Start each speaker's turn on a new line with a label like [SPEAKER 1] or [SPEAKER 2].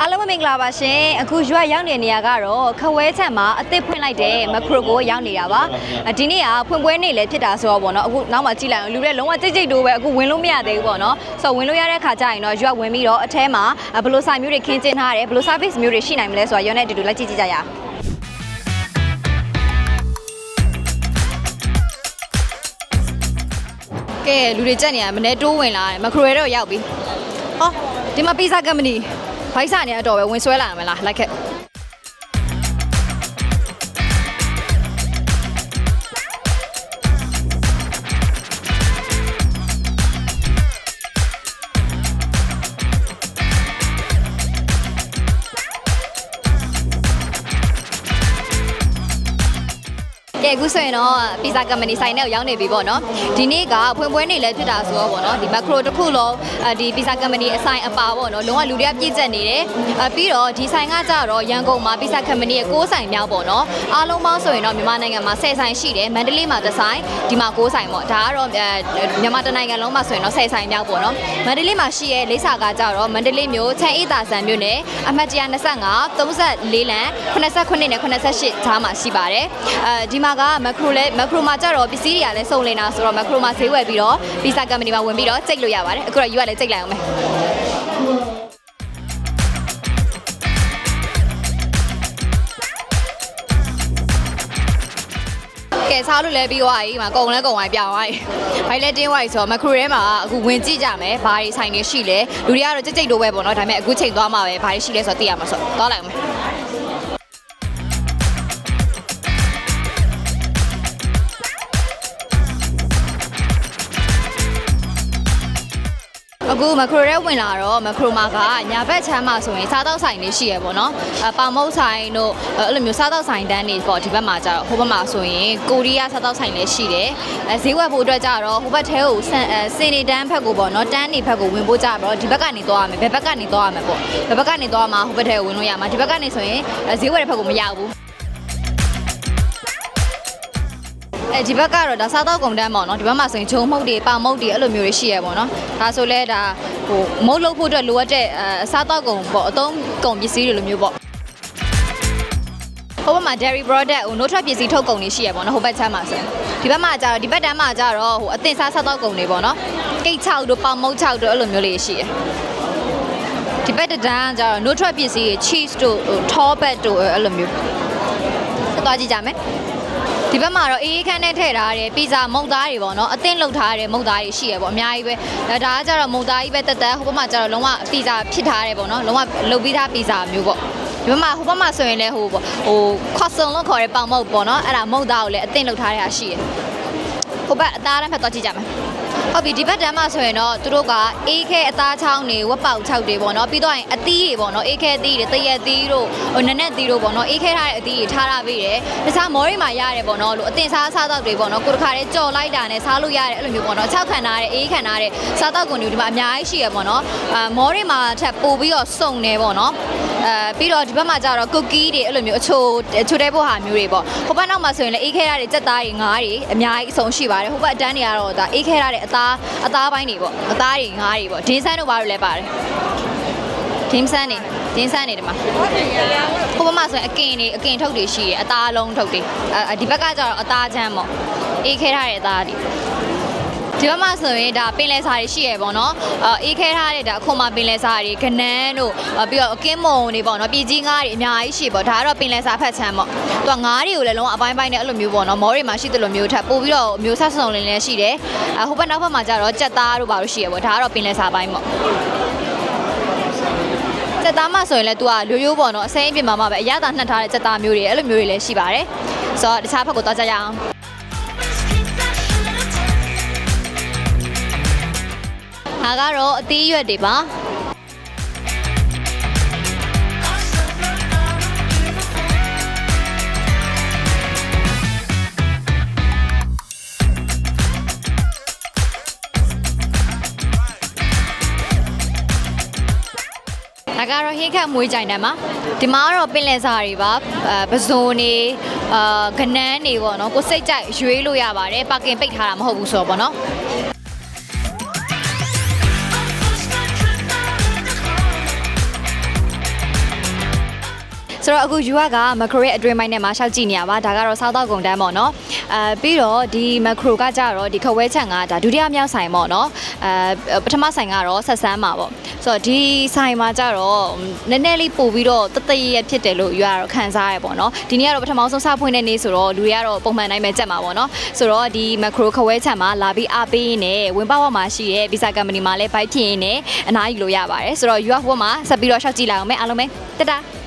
[SPEAKER 1] အားလုံးပဲမင်္ဂလာပါရှင်အခုရွာရောက်နေတဲ့နေရာကတော့ခဝဲချက်မှာအသစ်ဖွင့်လိုက်တဲ့မခရိုကိုရောက်နေတာပါအဒီနေ့ကဖွင့်ပွဲနေ့လည်းဖြစ်တာဆိုတော့ဗောနော်အခုနောက်မှကြည့်လိုက်အောင်လူတွေလုံးဝကြိတ်ကြိတ်တိုးပဲအခုဝင်လို့မရသေးဘူးဗောနော်ဆိုတော့ဝင်လို့ရတဲ့ခါကျရင်တော့ရွာဝင်ပြီးတော့အထဲမှာဘယ်လိုဆိုင်မျိုးတွေခင်းကျင်းထားတယ်ဘယ်လို service မျိုးတွေရှိနိုင်မလဲဆိုတော့ရောနဲ့အတူတူလိုက်ကြည့်ကြည့်ကြရအောင်ကဲလူတွေကြက်နေရမနေ့တိုးဝင်လာတယ်မခရိုရဲတော့ရောက်ပြီဟောဒီမှာပီဇာကမ္ပဏီ ဘိုက်စာနေအတော်ပဲဝင်ဆွဲလာရမလားလိုက်ခဲ့ကဲ အခုဆိုရင်တော့ပီဇာကမ္ပဏီဆိုင်ထဲကိုရောက်နေပြီပေါ့နော်ဒီနေ့ကဖွင့်ပွဲနေ့လည်းဖြစ်တာဆိုတော့ပေါ့နော်ဒီမက်ခရိုတစ်ခုလုံးအဲဒီပီဇာကမ္ပဏီအဆိုင်အပါပေါ့နော်လုံးဝလူတွေကပြည့်ကျက်နေတယ်အပြီးတော့ဒီဆိုင်ကကြတော့ရန်ကုန်မှာပီဇာကမ္ပဏီရဲ့6ဆိုင်မြောက်ပေါ့နော်အားလုံးပေါင်းဆိုရင်တော့မြန်မာနိုင်ငံမှာ10ဆိုင်ရှိတယ်မန္တလေးမှာတစ်ဆိုင်ဒီမှာ6ဆိုင်ပေါ့ဒါကတော့အဲမြန်မာတစ်နိုင်ငံလုံးမှာဆိုရင်တော့10ဆိုင်မြောက်ပေါ့နော်မန္တလေးမှာရှိရဲ့လိပ်စာကကြတော့မန္တလေးမြို့ချမ်းအေးသာဆန်မြို့နယ်အမှတ်125 34လမ်း89နဲ့88ဈားမှာရှိပါတယ်အဲဒီမှာကမက်ခရိုလဲမက်ခရိုမှာကြတော့ပစ္စည်းတွေကလည်းစုံလင်တာဆိုတော့မက်ခရိုမှာဈေးဝယ်ပြီးတော့ပီဇာကမ္ပဏီမှာဝင်ပြီးတော့ကြိတ်လို့ရပါတယ်အခုတော့ယူရလည်းကြိတ်လိုက်အောင်မယ်ကဲစားလို့လဲပြီးသွားပြီဒီမှာကုံလဲကုံဝိုင်းပြောင်းသွားပြီဘိုင်လဲတင်းသွားပြီဆိုတော့မက်ခရိုထဲမှာအခုဝင်ကြည့်ကြမယ်ဘာတွေဆိုင်နေရှိလဲလူတွေကတော့ကြိတ်ကြိတ်တိုးပဲပေါ့နော်ဒါပေမဲ့အခုချိန်သွားမှာပဲဘာတွေရှိလဲဆိုတော့သိရမှာဆိုတော့သွားလိုက်အောင် အခုမခရိုရဲဝင်လာတော့မခရိုမာကညာဘက်ချမ်းမှာဆိုရင်စားတောက်ဆိုင်လေးရှိရပေါ့နော်အပါမုတ်ဆိုင်တို့အဲ့လိုမျိုးစားတောက်ဆိုင်တန်းတွေပေါ့ဒီဘက်မှာကျတော့ဟိုဘက်မှာဆိုရင်ကိုရီးယားစားတောက်ဆိုင်လေးရှိတယ်အဲဈေးဝယ်ဖို့အတွက်ကျတော့ဟိုဘက်ထဲကိုစင်အဲစင်နေတန်းဘက်ကိုပေါ့နော်တန်းနေဘက်ကိုဝင်ဖို့ကြတော့ဒီဘက်ကနေသွားရမယ်ဘယ်ဘက်ကနေသွားရမယ်ပေါ့ဘယ်ဘက်ကနေသွားမှာဟိုဘက်ထဲကိုဝင်လို့ရမှာဒီဘက်ကနေဆိုရင်ဈေးဝယ်တဲ့ဘက်ကိုမရောက်ဘူး အဲဒီဘက်ကတော့ဒါစားတော့ကုန်တန်းပေါ့နော်ဒီဘက်မှာဆိုရင်ဂျုံမုတ်တွေပါမုတ်တွေအဲ့လိုမျိုးတွေရှိရပေါ့နော်ဒါဆိုလဲဒါဟိုမုတ်လုပ်ဖို့အတွက်လိုအပ်တဲ့အစားတော့ကုန်ပေါ့အသုံးကုန်ပစ္စည်းတွေလိုမျိုးပေါ့ဟိုဘက်မှာ dairy product ဟို no trap ပစ္စည်းထုတ်ကုန်တွေရှိရပေါ့နော်ဟိုဘက်ချမ်းမှာဆိုရင်ဒီဘက်မှာကျတော့ဒီဘက်တန်းမှာကျတော့ဟိုအသင်စားစားတော့ကုန်တွေပေါ့နော်ကိတ်6တို့ပါမုတ်6တို့အဲ့လိုမျိုးလေးရှိရဒီဘက်တန်းကကျတော့ no trap ပစ္စည်းတွေ cheese တို့ဟို top တို့အဲ့လိုမျိုးဆက်သွားကြည့်ကြမယ် ဒီဘက်မှာတော့အေးအေးခန်းနဲ့ထည့်ထားတယ်ပီဇာမုတ်သားတွေပေါ့နော်အသင်းလုပ်ထားတဲ့မုတ်သားတွေရှိရပေါ့အများကြီးပဲဒါဒါကကြတော့မုတ်သားကြီးပဲတက်တက်ဟိုဘက်မှာကျတော့လုံးဝပီဇာဖြစ်ထားတယ်ပေါ့နော်လုံးဝလုပ်ပြီးသားပီဇာမျိုးပေါ့ဒီဘက်မှာဟိုဘက်မှာဆိုရင်လည်းဟိုပေါ့ဟိုခေါ့ဆွန်လို့ခေါ်တဲ့ပေါင်မုတ်ပေါ့နော်အဲ့ဒါမုတ်သားကိုလည်းအသင်းလုပ်ထားတဲ့ဟာရှိရဟိုဘက်အသားတန်းဖက်တော့ကြည့်ကြမယ် ဟုတ်ပြီဒီဘက်တန်းမှာဆိုရင်တော့သူတို့ကအေးခဲအသားချောင်းတွေဝက်ပေါက်6တွေပေါ့နော်ပြီးတော့ရင်အသီးတွေပေါ့နော်အေးခဲအသီးတွေတရက်သီးတို့ဟိုနက်နက်သီးတို့ပေါ့နော်အေးခဲထားတဲ့အသီးတွေထားထားပေးတယ်တခြားမော်ရီမှာရတယ်ပေါ့နော်လို့အတင်စားစားတော့တွေပေါ့နော်ကိုတခါလေးကြော်လိုက်တာနဲ့စားလို့ရတယ်အဲ့လိုမျိုးပေါ့နော်6ခံထားတဲ့အေးခံထားတဲ့စားတော့ကုန်တွေဒီမှာအများကြီးရှိရပေါ့နော်အာမော်ရီမှာထပ်ပို့ပြီးတော့စုံနေပေါ့နော် အဲပြီးတော့ဒီဘက်မှာကျတော့ကုတ်ကီးတွေအဲ့လိုမျိုးအချိုအချိုတဲဖို့ဟာမျိုးတွေပေါ့ဟိုဘက်နောက်မှာဆိုရင်လည်းအေးခဲထားတဲ့စက်သားတွေငါးတွေအများကြီးအဆုံးရှိပါတယ်ဟိုဘက်အတန်းတွေကတော့ဒါအေးခဲထားတဲ့အသားအသားပိုင်းတွေပေါ့အသားတွေငါးတွေပေါ့ဒင်းဆန်းတို့ဘာလို့လဲပါတယ်ဒင်းဆန်းနေဒင်းဆန်းနေဒီမှာဟိုဘက်မှာဆိုရင်အကင်တွေအကင်ထုတ်တွေရှိတယ်အသားလုံးထုတ်တွေအဲဒီဘက်ကကျတော့အသားချမ်းပေါ့အေးခဲထားတဲ့အသားတွေ ဒီဘက်မှာဆိုရင်ဒါပင်လယ်စာတွေရှိရပေါ့နော်အဲအေးခဲထားတဲ့ဒါအခုမှပင်လယ်စာတွေကနန်းတို့အဲပြီးတော့အကင်းမုံတွေပေါ့နော်ပြည်ကြီးငါးတွေအများကြီးရှိပေါ့ဒါကတော့ပင်လယ်စာဖက်ချမ်းပေါ့သူကငါးတွေကိုလည်းလုံးဝအပိုင်းပိုင်းနဲ့အဲ့လိုမျိုးပေါ့နော်မောတွေမှာရှိတယ်လို့မျိုးထပ်ပို့ပြီးတော့မျိုးဆက်စုံလင်းလည်းရှိတယ်အဲဟိုဘက်နောက်ဘက်မှာကျတော့ကြက်သားတို့ပါလို့ရှိရပေါ့ဒါကတော့ပင်လယ်စာပိုင်းပေါ့စက်သားမဆိုရင်လည်း तू ကရိုးရိုးပေါ့နော်အစိမ်းအပြင်မှာမှပဲအရသာနှက်ထားတဲ့စက်သားမျိုးတွေအဲ့လိုမျိုးတွေလည်းရှိပါတယ်ဆိုတော့တခြားဘက်ကိုသွားကြရအောင် ဒါကတော့အသီးရွက်တွေပါဒါကတော့ဟင်းခတ်မွေးကြိုင်တယ်မှာဒီမှာကတော့ပင်လယ်စာတွေပါအဲပဇွန်နေအာကနန်းနေပေါ့နော်ကိုစိတ်ကြိုက်ရွေးလို့ရပါတယ်ပါကင်ပိတ်ထားတာမဟုတ်ဘူးဆိုတော့ပေါ့နော် ဆိုတော့အခုယူကကမက်ခရိုရဲ့အတွင်းပိုင်းထဲမှာရှောက်ကြည့်နေရပါဒါကတော့စားတော့ကုန်တန်းပေါ့နော်အဲပြီးတော့ဒီမက်ခရိုကကြတော့ဒီခဝဲချန်ကဒါဒုတိယမြောက်ဆိုင်ပေါ့နော်အဲပထမဆိုင်ကတော့ဆက်ဆန်းမှာပေါ့ဆိုတော့ဒီဆိုင်မှာကြတော့နည်းနည်းလေးပို့ပြီးတော့တသက်ရရဖြစ်တယ်လို့ယူကတော့ခံစားရပေါ့နော်ဒီနေ့ကတော့ပထမဆုံးစဖွင့်တဲ့နေ့ဆိုတော့လူတွေကတော့ပုံမှန်တိုင်းပဲကြက်မှာပေါ့နော်ဆိုတော့ဒီမက်ခရိုခဝဲချန်မှာလာပြီးအားပေးရင်းနဲ့ဝင်ပေါက်ဝမှာရှိရဲ့ visa company မှာလည်း bike ဖြစ်ရင်းနဲ့အနားယူလို့ရပါတယ်ဆိုတော့ယူကဟိုမှာဆက်ပြီးတော့ရှောက်ကြည့်လိုက်အောင်မယ်အားလုံးပဲတတား